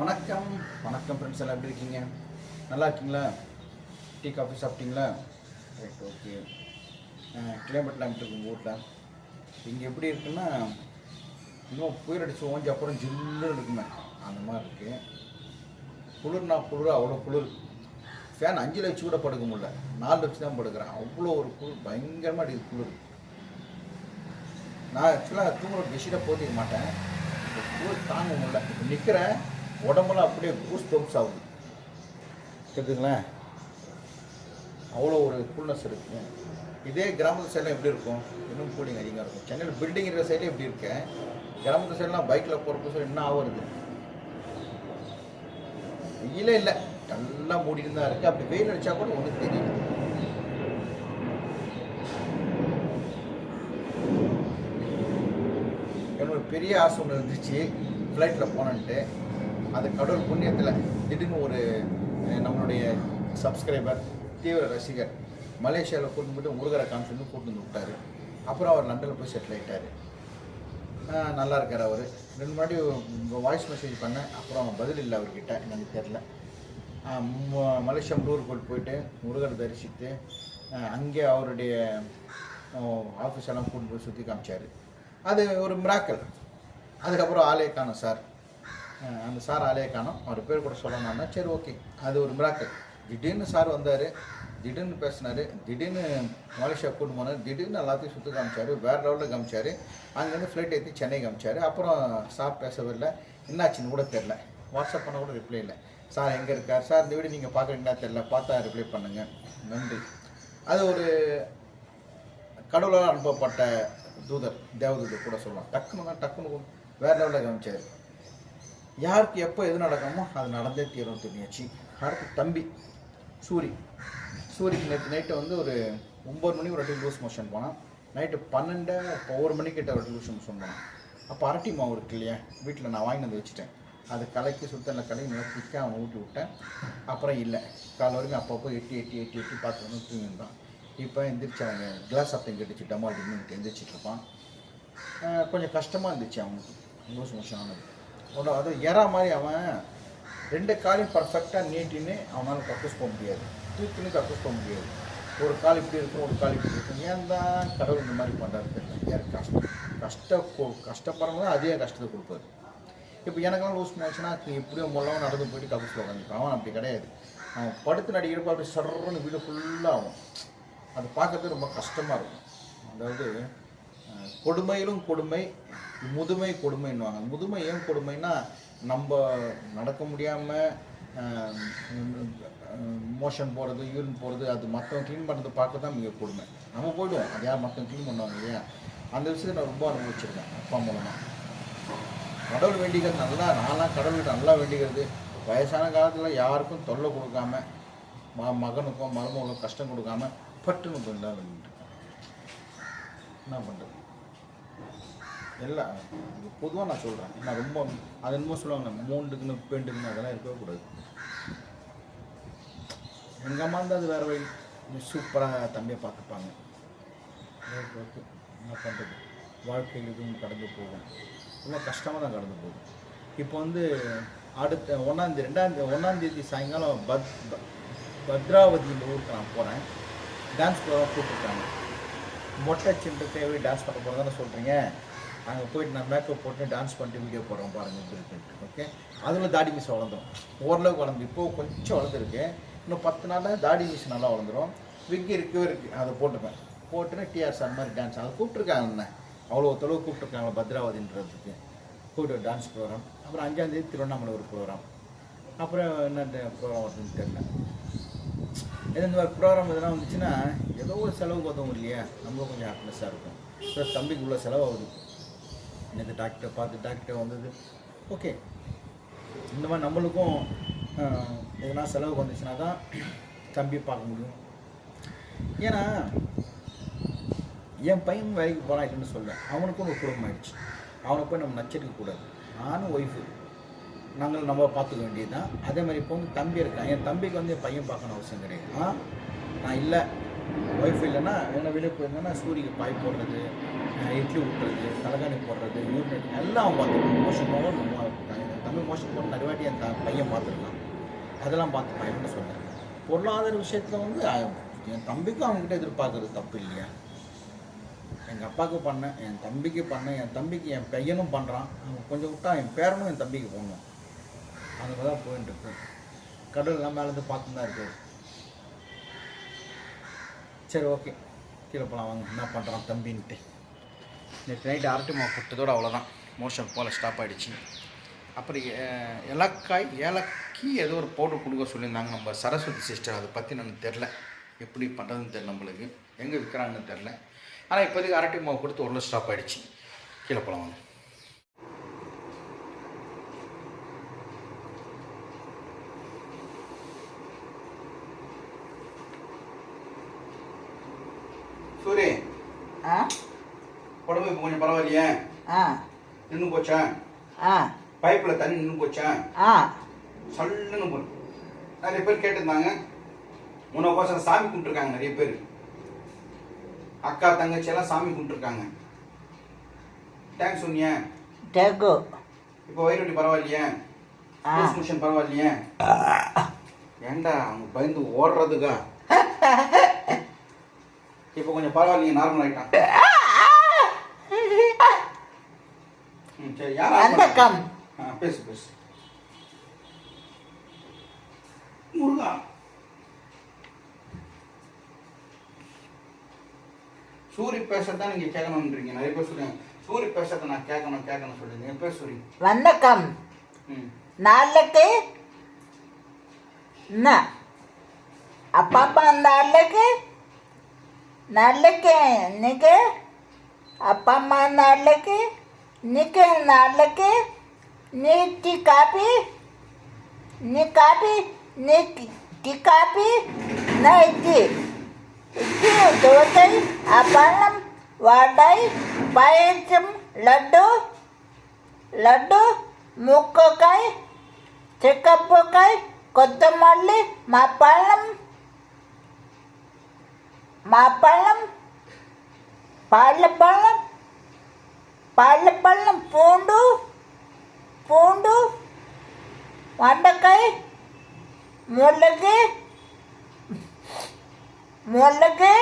வணக்கம். வணக்கம் ஃப்ரெண்ட்ஸ் எல்லாம் எப்படி இருக்கீங்க? நல்லா இருக்கீங்களா? டீ காஃபி சாப்பிட்டீங்களா? ரைட் ஓகே கிளைமேட்லாம் எப்படி இருக்கு ஊரில்? இங்கே எப்படி இருக்குன்னா இன்னும் புயல் அடித்து ஓஞ்சி அப்புறம் ஜில்லுன்னு இருக்குமே அந்த மாதிரி இருக்குது குளிர்னா குளிர் அவ்வளோ குளிர். ஃபேன் அஞ்சில் வச்சு கூட படுக்க முடியல. நாலு வச்சு தான் படுக்கிறேன். அவ்வளோ ஒரு குளிர். பயங்கரமாக அடிக்குது குளிர். நான் ஆக்சுவலாக தூங்குற பெட்ஷீட்டை போட்டிக்க மாட்டேன். குளிர் தாங்க முடியல. இப்போ நிற்கிறேன் உடம்புலாம் அப்படியே கூஸ் பம்ப்ஸ் ஆகுது. கேட்குதுங்களேன் அவ்வளோ ஒரு கூல்னஸ் இருக்குது இதே கிராமத்து சைடெலாம் எப்படி இருக்கும்? இன்னும் கூலிங் அதிகமாக இருக்கும். சென்னையில் பில்டிங் இருக்கிற சைடில் எப்படி இருக்கேன் கிராமத்து சைட்லாம் பைக்கில் போகிறப்ப சொல்லி என்ன ஆகுறது வெயிலே இல்லை. நல்லா மூடிட்டு தான் இருக்குது அப்படி வெயில் அடித்தா கூட ஒன்றும் தெரியல என்னோட பெரிய ஆசை ஒன்று இருந்துச்சு. ஃப்ளைட்டில் போனேன்ட்டு. அது கடவுள் புண்ணியத்தில் திடீர்னு ஒரு நம்மளுடைய சப்ஸ்கிரைபர் தீவிர ரசிகர் மலேசியாவில் கூட்டு போய்ட்டு முருகரை காமிச்சு கூட்டு வந்து விட்டாரு. அப்புறம் அவர் லண்டனில் போய் செட்டில் ஆகிட்டார் நல்லா இருக்கார் அவர். ரெண்டு முன்னாடி வாய்ஸ் மெசேஜ் பண்ணேன். அப்புறம் பதில் இல்லை அவர்கிட்ட எனக்கு தெரில மலேசியா முருகர் கோயில் போயிட்டு முருகர் தரிசித்து அங்கே அவருடைய ஆஃபீஸ் எல்லாம் கூட்டு போய் சுற்றி காமிச்சார். அது ஒரு மிராக்கல் அதுக்கப்புறம் ஆலய காணும் சார் அந்த சார் ஆலய காணும். அவர் பேர் கூட சொல்லணும்னா சரி ஓகே. அது ஒரு மிராக்கல் திடீர்னு சார் வந்தார் திடீர்னு பேசினார் திடீர்னு மலேசியா கூட்டு போனார் திடீர்னு எல்லாத்தையும் சுற்றி காமிச்சார் வேறு லெவலில் காமிச்சார். அங்கேருந்து ஃப்ளைட் ஏற்றி சென்னை காமிச்சார். அப்புறம் சார் பேசவே இல்லை என்னாச்சுன்னு கூட தெரில வாட்ஸ்அப் பண்ண கூட ரிப்ளை இல்லை. சார் எங்கே இருக்கார்? சார் இந்த வீடு நீங்கள் பார்க்குறீங்களா தெரில பார்த்தா ரிப்ளை பண்ணுங்கள் நன்றி. அது ஒரு கடவுளால் அனுப்பப்பட்ட தூதர் தேவதூதர் கூட சொல்லலாம். டக்குன்னு தான் டக்குன்னு வேறு லெவலில் காமிச்சார். யாருக்கு எப்போ எது நடக்குமோ அது நடந்தே தீரும் தெரியாச்சு அடுத்து தம்பி சூரி. சூரிக்கு நேற்று நைட்டு வந்து ஒரு ஒம்பது மணிக்கு ஒரு வாட்டி லூஸ் மோஷன் போனான். நைட்டு பன்னெண்டு ஒரு மணிக்கிட்ட ஒரு லூஸ் மோஷன் போனான். அப்போ அரட்டி மாவு இருக்கு இல்லையா? வீட்டில் நான் வாங்கி வந்து வச்சுட்டேன். அது கலக்கி சுத்தனில் கலக்கி நல்லா திக்காக அவனை ஊட்டி விட்டேன். அப்புறம் இல்லை. காலை வரைக்கும் அப்பப்போ எட்டி எட்டி எட்டி எட்டி பார்த்து வந்து தூங்கியிருந்தான் இப்போ எந்திரிச்சு அவன் கிளாஸ் அப்பையும் கட்டிச்சு டமால் டின்னு எந்திரிச்சிட்டு இருப்பான். கொஞ்சம் கஷ்டமாக இருந்துச்சு அவனுக்கு. லூஸ் மோஷன் ஆனது. உடனே அது எறா மாதிரி அவன் ரெண்டு காலையும் பர்ஃபெக்டாக நீட்டின்னு அவனால் கக்கூஸ் போக முடியாது. தூக்கின்னு கக்கூஸ் போக முடியாது. ஒரு கால் இப்படி இருக்கும் ஒரு கால் இப்படி இருக்கும் ஏன் தான் கடவுள் இந்த மாதிரி பண்ணுறாரு தெரியல. யார் கஷ்டம் கஷ்ட கஷ்டப்படுறவங்க தான் அதே கஷ்டத்தை கொடுப்பாரு. இப்போ எனக்கெல்லாம் லூஸ் ஆச்சுன்னா இப்படியோ முள்ளவன் நடந்து போயிட்டு கக்கூஸ் உட்காந்துப்பான் அவன் அப்படி கிடையாது. அவன் படுத்து நடிக்கிறப்ப அப்படி சர்றன்னு வீடு ஃபுல்லாக ஆகும். அது பார்க்கறது ரொம்ப கஷ்டமாக இருக்கும். அதாவது கொடுமையிலும் கொடுமை முதுமை கொடுமைன்னுவாங்க. முதுமை ஏன் கொடுமைன்னா நம்ம நடக்க முடியாமல் மோஷன் போகிறது யூரின் போகிறது அது மற்றவங்க க்ளீன் பண்ணுறது பார்க்க தான் மிக கொடுமை. நம்ம போய்டுவோம். அது யார் மற்றவங்க க்ளீன் பண்ணுவாங்க இல்லையா? அந்த விஷயத்தை நான் ரொம்ப அனுபவிச்சிருக்கேன் அப்பா மூலமாக கடவுள் வேண்டிக்கிறது நல்லா நான்லாம் கடவுள்கிட்ட நல்லா வேண்டிக்கிறது. வயசான காலத்தில் யாருக்கும் தொல்லை கொடுக்காம ம மகனுக்கும் மருமகளுக்கும் கஷ்டம் கொடுக்காம பட்டுன்னு கொஞ்சம் வேண்டிட்டு என்ன பண்ணுறது எல்லாம் பொதுவாக நான் சொல்கிறேன் நான் ரொம்ப அது என்னமோ சொல்லுவாங்க மூண்டுக்குன்னு பெயிண்ட்டுக்குன்னு அதெல்லாம் இருக்கவே கூடாது. எங்கள் அம்மா இருந்தால் அது வேறு வழி. சூப்பராக தம்பியை பார்த்துப்பாங்க. ஓகே ஓகே என்ன பண்ணுறது வாழ்க்கையில் இதுவும் கடந்து போகும் ரொம்ப கஷ்டமாக தான் கடந்து போகும் இப்போ வந்து அடுத்த ஒன்றாந்தேதி ரெண்டாந்தேதி ஒன்றாந்தேதி சாயங்காலம் பத் பத்ராவதி இந்த ஊருக்கு நான் போகிறேன் டான்ஸ் ப்ரோக்ராம் கூப்பிட்டுருக்காங்க. மொட்டை சின்ன தேவை டான்ஸ் பண்ண போகிறதான சொல்கிறீங்க அங்கே போயிட்டு நான் மேக்கப் போட்டு டான்ஸ் பண்ணிட்டு வீடியோ போடுறோம் பாருங்கள் எப்படி இருக்குன்ட்டு. ஓகே அதில் தாடி மீஸ் வளர்ந்தோம். ஓரளவுக்கு வளர்ந்து இப்போ கொஞ்சம் வளர்ந்துருக்கு. இன்னும் பத்து நாளில் தாடி மீஸ் நல்லா வளர்ந்துரும். விக் இருக்கவே இருக்குது அதை போட்டுப்பேன். போட்டுன்னு டிஆர்ஸ் அந்த மாதிரி டான்ஸ் அதை கூப்பிட்ருக்காங்க என்ன அவ்வளோ தொழில் கூப்பிட்ருக்காங்க பத்ராவதின்றதுக்கு. கூப்பிட்டு டான்ஸ் ப்ரோக்ராம் அப்புறம் அஞ்சாந்தேதி திருவண்ணாமலை ஒரு ப்ரோக்ராம் அப்புறம் என்ன ப்ரோக்ராம் வருதுன்னு தெரியல. இந்த மாதிரி ப்ரோக்ராம் எதனா வந்துச்சுன்னா ஏதோ ஒரு செலவுக்கு உதவும் இல்லையா? நம்மளும் கொஞ்சம் ஹாப்பினஸ்ஸாக இருக்கும். ப்ளஸ் தம்பிக்குள்ள செலவாகுது. நேற்று டாக்டர் பார்த்து டாக்டர் வந்தது. ஓகே இந்த மாதிரி நம்மளுக்கும் எதனா செலவுக்கு வந்துச்சுன்னா தான் தம்பியை பார்க்க முடியும். ஏன்னா என் பையன் வேலைக்கு போகிறான்னு சொல்ல அவனுக்கும் ஒரு குடும்பம் ஆயிடுச்சு. அவனை போய் நம்ம நச்சரிக்க கூடாது. நானும் ஒய்ஃபு நாங்கள் நம்ம பார்த்துக்க வேண்டியது தான் அதே மாதிரி இப்போ வந்து தம்பி இருக்கான். என் தம்பிக்கு வந்து என் பையன் பார்க்கணும் அவசியம் கிடையாது. நான் இல்லை. ஒய்ஃப் இல்லைன்னா என்ன வெளியே போயிருந்தேன்னா சூரியக்கு பாய் போடுறது. அஹ் விட்டுறது தலைகாணி போடுறது யூனிட் எல்லாம் அவன் பார்த்துக்கணும் மோஷன் போக நம்ம தமிழ் மோஷன் போன நிறைய என் பையன் பார்த்துருக்கான். அதெல்லாம் பார்த்து பையன் சொன்னேன் பொருளாதார விஷயத்தில் வந்து என் தம்பிக்கும் அவங்ககிட்ட எதிர்பார்க்கறது தப்பு இல்லையா? எங்கள் அப்பாவுக்கு பண்ணேன் என் தம்பிக்கு பண்ணேன் என் தம்பிக்கு என் பையனும் பண்ணுறான் அவன் கொஞ்சம் விட்டா என் பேரனும் என் தம்பிக்கு பண்ணும் அதுக்கு தான் போயிட்டு இருக்கு. கடவுள் மேலேருந்து பார்த்து தான் இருக்குது சரி ஓகே. கீழே போகலாம் வாங்க. என்ன பண்ணுறான் தம்பின்ட்டு. நேற்று நைட்டு அரட்டி மாவு அவ்வளோதான் மோஷன் போல் ஸ்டாப் ஆகிடுச்சு அப்புறம் ஏ- ஏலக்காய் ஏலக்கி ஏதோ ஒரு பவுடர் கொடுக்க சொல்லியிருந்தாங்க நம்ம சரஸ்வதி சிஸ்டர் அதை பற்றி எனக்கு தெரில எப்படி பண்ணுறதுன்னு தெரியல நம்மளுக்கு. எங்கே விற்கிறாங்கன்னு தெரில ஆனால் இப்போதைக்கு அரட்டி மாவு கொடுத்து ஒரு ஸ்டாப் ஆகிடுச்சு கீழே போகலாம் வாங்க. சூரிய ஆ? உடம்பு இப்போ கொஞ்சம் பரவாயில்லையே. ஆ. நின்று போச்சா? ஆ. பைப்பில் தண்ணி நின்று போச்சா? ஆ. சல்லுன்னு போய் நிறைய பேர் கேட்டிருந்தாங்க. உனக்கோசரம் சாமி கும்பிட்டுருக்காங்க நிறைய பேர். அக்கா தங்கச்சி எல்லாம் சாமி கும்பிட்டுருக்காங்க. தேங்க்ஸ் சொன்னியே டெகு இப்போ வயிறு வலி பரவாயில்லையே? மோஷன் பரவாயில்லையே? ஏன்டா அவங்க பயந்து ஓடுறதுக்கா? இப்போ கொஞ்சம் பரவாயில்லையே நார்மல் ஆயிட்டான் ம், சரி யார் ஆன் அந்த பண்ணா? கம் ஆ பேசு பேசு. முருகா. சூரி பேசுறதா நீங்க கேட்கணும்ன்றீங்க. நிறைய பேர் சொல்லுங்க சூரி பேசுறத நான் கேட்கணும் கேட்கணும் சொல்லுங்க பேர் சூரி. வணக்கம் நாளைக்கு என்ன அப்பப்பா நாளைக்கு நாளைக்கு இன்னைக்கு அப்பா அம்மா நாளைக்கு నీళ్ళకి నీ టీ కాపీ నీ కాపీ నీ టీ కాపీ నా ఇది ఇది దోసై అపన్నం వాడాయి పాయసం లడ్డు లడ్డు ముక్కకాయ చిక్కప్పకాయ కొత్తమల్లి మా పళ్ళం మా పళ్ళం పాళ్ళ పళ్ళం పాళ్ళ పళ్ళం పూండు పూండు వండకాయ ముల్లకి ముల్లకి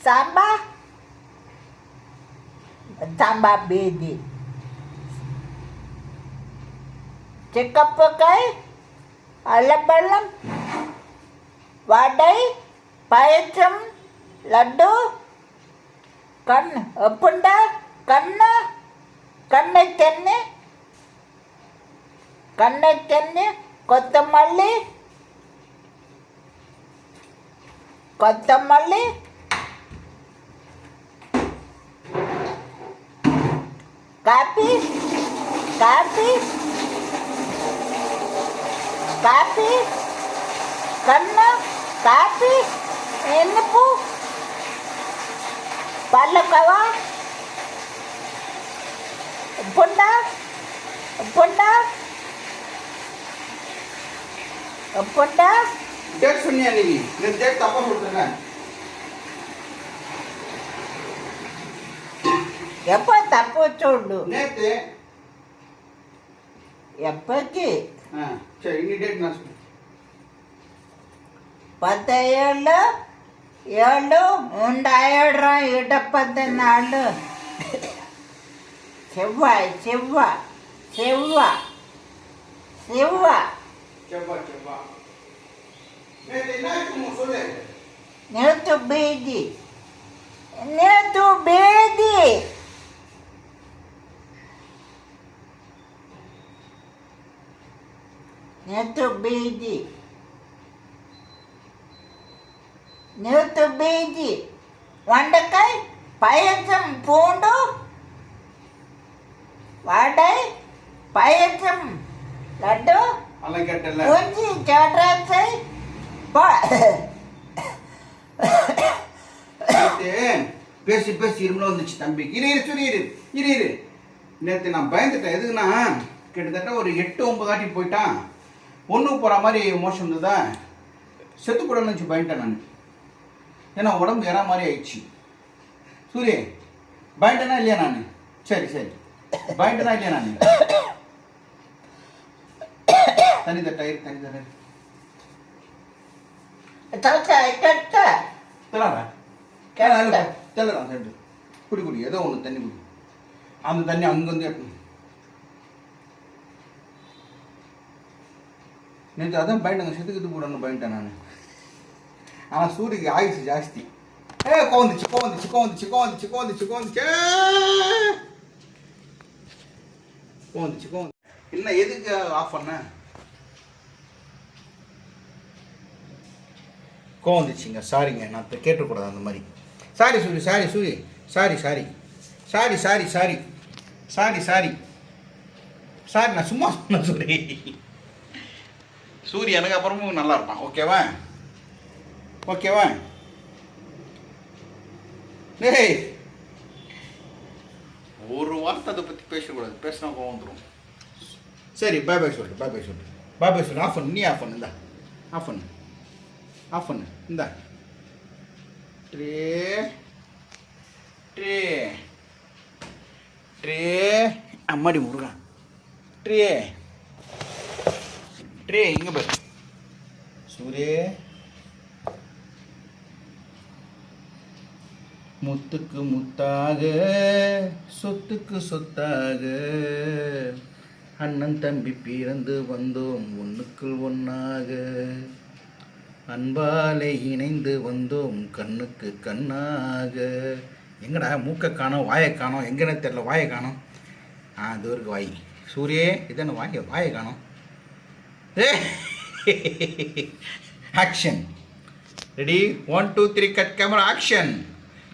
సాంబా సాంబా బీది చిక్కప్పకాయ అల్లబెల్లం వడై పాయసం లడ్డు கண் எப்பண்டா? கண்ணா? கண்ணை தென்னு? கண்ணை தென்னு? கொத்தமல்லி? கொத்தமல்லி? காப்பி? காப்பி? காப்பி? கண்ணா? காப்பி? என்ன பூ வரலக்காவா பொண்டா? பொண்டா? பொண்டா? ಡೇಟ್ ಸುಮ್ಮನೆ ನೀವು ನಿಮ್ಮ ಡೇಟ್ ತಗೊಂಡ್ಬಿಡ್ತಾನೆ எப்போ தப்பு வச்சோண்டு நேத்து. எப்போக்கு? சரி இன்னி டேட் நான் பத்து ஏழு ఏళ్ళు ఉండాయడ్రా ఇడపద్దెన్న వాళ్ళు చెవ్వ చెవ్వ చెవ్వ చెవ్వ నిలుతు బేది నిలుతు బేది నిలుతు బేది நிறுத்து பீஜி வண்டக்காய் பயசம் பூண்டு. வடை பயசம் லட்டு. குறிஞ்சி சாட்ராசை பேசி பேசி இருமல வந்துச்சு தம்பி. இரு இரு சொல்லி இரு இரு இரு. நேற்று நான் பயந்துட்டேன். எதுக்குண்ணா கிட்டத்தட்ட ஒரு எட்டு ஒன்பது ஆட்டி போயிட்டான். ஒன்று போகிற மாதிரி மோஷம் இருந்ததா? செத்து கூட நினச்சி பயந்துட்டேன் நான். ஏன்னா உடம்பு ஏற மாதிரி ஆயிடுச்சு. சூரிய பயந்துட்டேனா இல்லையா நான்? சரி சரி. பயந்துனா இல்லையா நான்? தனி தட்டை தனி தட்டை தாத்தா தாத்தா தெரியல கேட்ட தெரியல ரெண்டு குடி குடி ஏதோ ஒன்று தண்ணி குடி. அந்த தண்ணி அங்கேருந்து எடுக்கணும் நேற்று அதான் பயந்துங்க செத்துக்கிட்டு போடணும் பயன்ட்டேன் நான். ஆனால் சூரியக்கு ஆயுசு ஜாஸ்தி. ஏ கோந்துச்சு கோந்துச்சு கோந்துச்சு கோந்துச்சு கோந்துச்சு கோந்துச்சு கோந்துச்சு கோந்து என்ன எதுக்கு ஆஃப் பண்ண? கோந்துச்சுங்க சாரிங்க நான் இப்போ கேட்டக்கூடாது அந்த மாதிரி. Sorry Suri sorry Suri sorry sorry sorry sorry sorry sorry sorry sorry நான் சும்மா சொன்னேன் சூரி சூரி எனக்கு அப்புறமும் நல்லா இருப்பான் ஓகேவா ஓகேவா? டேய். ஒரு வார்த்தை அதை பற்றி பேசக்கூடாது. பேசினா கோவம் வந்துடும் சரி பாய் பாய் சொல்லிட்டு பாய் பாய் சொல்லிட்டு பாய் பாய் சொல்லு. ஆஃப் பண்ணு நீ ஆஃப் பண்ணு இந்தா. ஆஃப் பண்ணு. ஆஃப் பண்ணு இந்தா. ட்ரே. ட்ரே. ட்ரே. அம்மாடி முருகன் ட்ரே. ட்ரே இங்கே பாரு. சூரே. முத்துக்கு முத்தாக சொத்துக்கு சொத்தாக. அண்ணன் தம்பி பிறந்து வந்தோம் ஒன்றுக்குள் ஒன்றாக அன்பாலே இணைந்து வந்தோம் கண்ணுக்கு கண்ணாக. எங்கடா மூக்கை காணோம் வாயை காணோம்? எங்கன்னு தெரில வாயை காணோம். ஆ இது இருக்கு வாய். சூரியே இதான வாய்? வாயை காணோம். ஏ action ready one two three cut camera action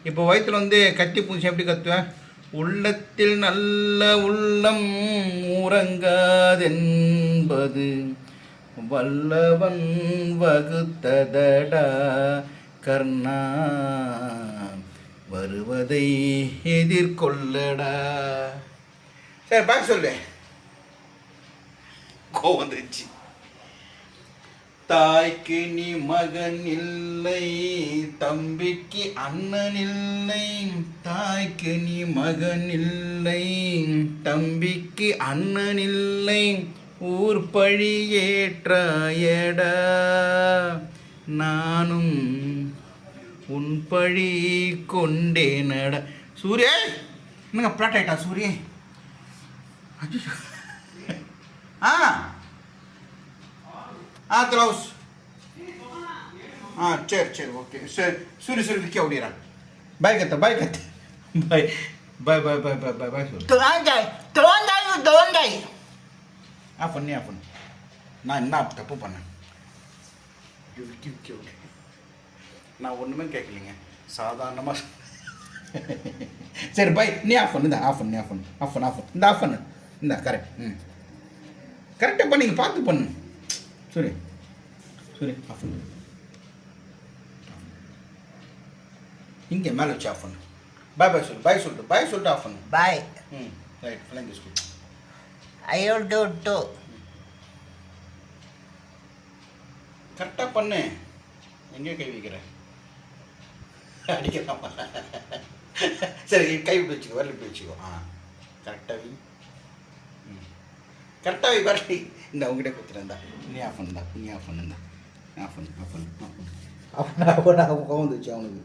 இப்போ வயிற்றுல வந்து கத்தி பூச்சி எப்படி கத்துவேன்? உள்ளத்தில் நல்ல உள்ளம் உறங்காதென்பது. வல்லவன் வகுத்ததடா. கர்ணா வருவதை எதிர்கொள்ளடா. சரி பாக்க சொல்லு கோவம் வந்துருச்சு. தாய்க்கு நீ மகன் இல்லை தம்பிக்கு அண்ணன் இல்லை தாய்க்கு நீ மகன் இல்லை தம்பிக்கு அண்ணன் இல்லை ஊர் பழி ஏற்றாயடா. நானும் உன் பழி கொண்டேனடா. சூரிய என்னங்க பிளாட் ஆயிட்டா சூரிய? ஆ. ஆ க்ளவுஸ். ஆ சரி சரி ஓகே. சரி சூரி சூரி விற்க ஓடிறா. பாய் கத்த பாய் கத்த பாய் பாய் பாய் பாய் பாய் பாய் பாய் சொல்லு. தோண்டாய் தோண்டாய் தோண்டாய் ஆஃப் பண்ணி ஆஃப் பண்ணு. நான் என்ன தப்பு பண்ணேன்? நான் ஒன்றுமே கேட்கலைங்க. சாதாரணமாக சரி பாய் நீ ஆஃப் பண்ணு இந்த ஆஃப் பண்ணு ஆஃப் பண்ணு. ஆஃப் பண்ணு ஆஃப் பண்ணு. இந்த ஆஃப் பண்ணு. இந்த கரெக்ட் ம். கரெக்டாக பண்ணிங்க பார்த்து பண்ணு. சரி சரி ஆஃப் பண்ணு இங்கே மேலே வச்சு ஆஃப் பண்ணு. பாய் பாய் சொல்லு. பாய் சொல்லிட்டு பாய் சொல்லிட்டு ஆஃப் பண்ணு. பாய் ம். ரைட் ஃபிளைங் ஸ்கூல் ஐயோ டூ டூ கரெக்டாக பண்ணு. எங்கே கை வைக்கிற. அடிக்கலாமா? சரி கை விட்டு வச்சுக்கோ வரல இப்படி வச்சுக்கோ ஆ கரெக்டாக வை. கரெக்டாக பாரு இந்த அவங்ககிட்ட கொடுத்துட்டேன் தான் நீ ஆஃப் பண்ணு தான் நீ ஆஃப் தான் ஆஃபன் பண்ணு. ஆஃப் பண்ணு ஆஃப் பண்ணு ஆஃப் பண்ணு அவனுக்கு.